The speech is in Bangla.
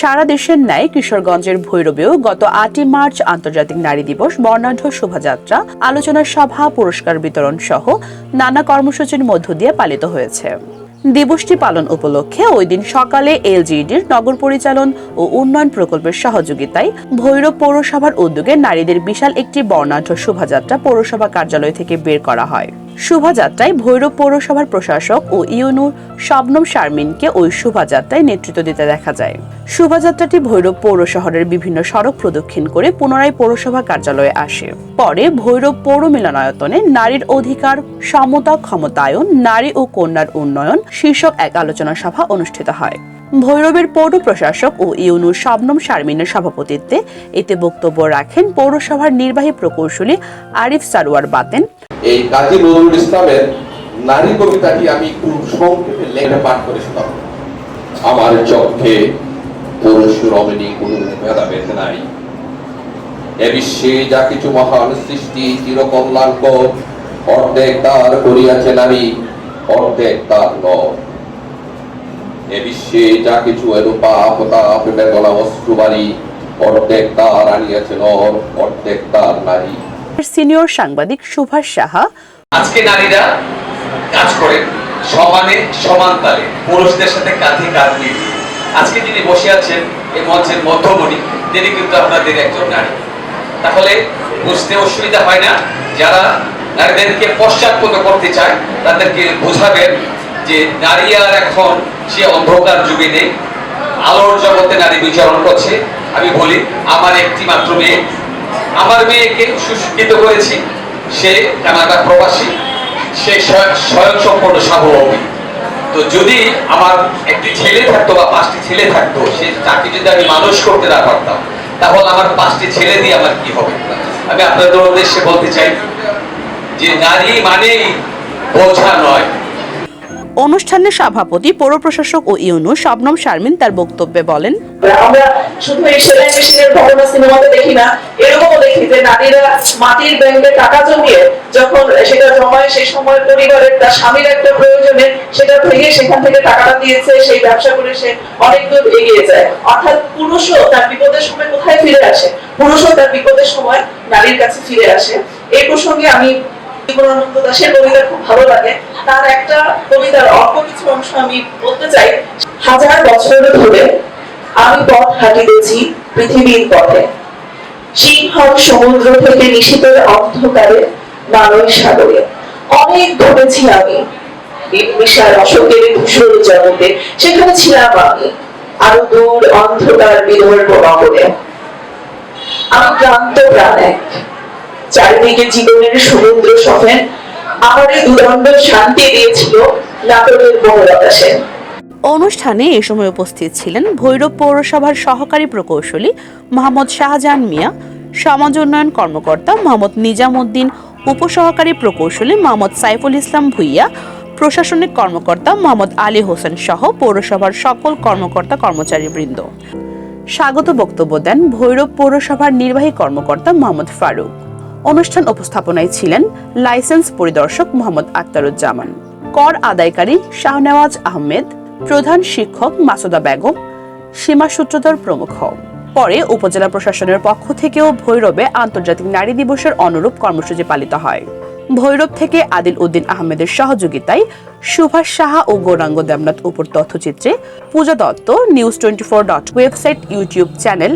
সারা দেশের ন্যায় কিশোরগঞ্জের ভৈরবেও গত আটই মার্চ আন্তর্জাতিক নারী দিবস, বর্ণাঢ্য শোভাযাত্রা, আলোচনা সভা, পুরস্কার বিতরণ সহ নানা কর্মসূচির মধ্য দিয়ে পালিত হয়েছে। দিবসটি পালন উপলক্ষে ওই দিন সকালে এলজিইডির নগর পরিচালন ও উন্নয়ন প্রকল্পের সহযোগিতায় ভৈরব পৌরসভার উদ্যোগে নারীদের বিশাল একটি বর্ণাঢ্য শোভাযাত্রা পৌরসভা কার্যালয় থেকে বের করা হয়। শোভাযাত্রায় ভৈরব পৌরসভার প্রশাসক ও ইউনু শবনম শারমিনকে ওই শোভাযাত্রায় নেতৃত্ব দিতে দেখা যায়। শোভাযাত্রাটি ভৈরব পৌর শহরের বিভিন্ন সড়ক প্রদক্ষিণ করে পুনরায় পৌরসভা কার্যালয়ে আসে। পরে ভৈরব পৌর মিলনায়তনে নারীর অধিকার, সমতা, ক্ষমতায়ন, নারী ও কন্যার উন্নয়ন শীর্ষক এক আলোচনা সভা অনুষ্ঠিত হয়। ভৈরবের পৌর প্রশাসক ও ইউনু শবনম শারমিনের সভাপতিত্বে এতে বক্তব্য রাখেন পৌরসভার নির্বাহী প্রকৌশলী আরিফ সারোয়ার বাতেন এই কাজী নজরুল ইসলামের নারী কবিতাটি আমি খুব সংক্ষেপে লেখে পাঠ করেছিলাম আমার চক্ষে পুরুষ রমণী কোনো ভেদাভেদ নাই। এ বিশ্বে যা কিছু মহান সৃষ্টি চিরকল্যাণকর অর্ধেক তার করিয়াছে নারী, অর্ধেক তার নয় এ বিশ্বে যা কিছু এরূপা হতাপ বেদনা অশ্রুবাড়ি অর্ধেক তার আনিয়াছে নর, অর্ধেক তার নারী। সিনিয়র সাংবাদিক সুভাষ সাহা। আজকে নারীরা কাজ করেন সমানে, সমান তালে, পুরুষদের সাথে কাঁধে কাঁধ মিলিয়ে। আজকে যিনি বসে আছেন এই মঞ্চের মধ্যমণি, তিনি কিন্তু আপনাদের একজন নারী। তাহলে বুঝতে অসুবিধা হয় না, যারা নারীদেরকে পশ্চাৎপদ করতে চায়, তাদেরকে বোঝাবেন যে নারী আর এখন সে অন্ধকার যুগে নেই। আলোর জগতে নারী বিচরণ করছে। আমি বলি, আমার একটি মাত্র মেয়ে আমার মেয়েকে সুশিক্ষিত করেছি। সে কানাডা প্রবাসী। সে স্বয়ং- স্বয়ংসম্পূর্ণ স্বাবলম্বী। তো যদি আমার একটি ছেলে থাকতো বা পাঁচটি ছেলে থাকতো, সে তাকে যদি আমি মানুষ করতে না পারতাম, তাহলে আমার পাঁচটি ছেলে দিয়ে আমার কি হবে? আমি আপনাদের উদ্দেশ্যে বলতে চাই যে, নারী মানেই বোঝা নয়। অনুষ্ঠানের সভাপতি, পৌর প্রশাসক ও ইউনু শবনম শারমিন তার বক্তব্যে বলেন আমরা শুধু ঘটনা সিনেমাতে দেখি না, এরকমও দেখি যে নারীরা মাটির ব্যাংকে টাকা জমিয়ে যখন সেটা জমায়, সেই সময় পরিবারের তার স্বামীর একটা প্রয়োজনে সেটা ভেঙে সেখান থেকে টাকাটা দিয়েছে, সেই ব্যবসা করে সে অনেক দূর এগিয়ে যায়। অর্থাৎ পুরুষও তার বিপদের সময় কোথায় ফিরে আসে? পুরুষও তার বিপদের সময় নারীর কাছে ফিরে আসে। এই প্রসঙ্গে আমি জীবনানন্দ দাশের কবিতা খুব ভালো লাগে। তার একটা কবিতার অল্প কিছু অংশ আমি বলতে চাই। হাজার বছর ধরে আমি পথ হাঁটিতেছি পৃথিবীর পথে। সিংহল সমুদ্র থেকে নিশীতের অন্ধকারে মানব সাগরে। অনেক ঘুরেছি আমি। নির্বিশাল অশোকের ধূসর জগতে, সেখানে ছিলাম আমি। আরও দূর অন্ধকার বিদর্ভ নগরে। আমি ক্লান্ত প্রাণ এক। চারিদিকে জীবনের সমুদ্র সফেন আমার এই দুদণ্ড শান্তি দিয়েছিল নাটকের বনলতা অনুষ্ঠানে এ সময় উপস্থিত ছিলেন ভৈরব পৌরসভার সহকারী প্রকৌশলী মোহাম্মদ শাহজাহান মিয়া, সমাজ উন্নয়ন কর্মকর্তা মোহাম্মদ নিজাম উদ্দিন উপসহকারী প্রকৌশলী মোহাম্মদ সাইফুল ইসলাম ভুইয়া, প্রশাসনিক কর্মকর্তা মোহাম্মদ আলী হোসেন সহ পৌরসভার সকল কর্মকর্তা কর্মচারীবৃন্দ। স্বাগত বক্তব্য দেন ভৈরব পৌরসভার নির্বাহী কর্মকর্তা মোহাম্মদ ফারুক। অনুষ্ঠান উপস্থাপনায় ছিলেন লাইসেন্স পরিদর্শক মোহাম্মদ আক্তারুজ্জামান, কর আদায়কারী শাহনেওয়াজ আহমেদ, প্রধান শিক্ষক মাসুদা বেগম, সীমা সূত্রধর প্রমুখ। পরে উপজেলা প্রশাসনের পক্ষ থেকেও ভৈরবে আন্তর্জাতিক নারী দিবসের অনুরূপ কর্মসূচি পালিত হয়। ভৈরব থেকে আদিল উদ্দিন আহমেদের সহযোগিতায় সুভাষ সাহা ও গৌরাঙ্গ দেবনাথ উপর তথ্যচিত্রে Puja Dutta, news twenty four dot website, YouTube channel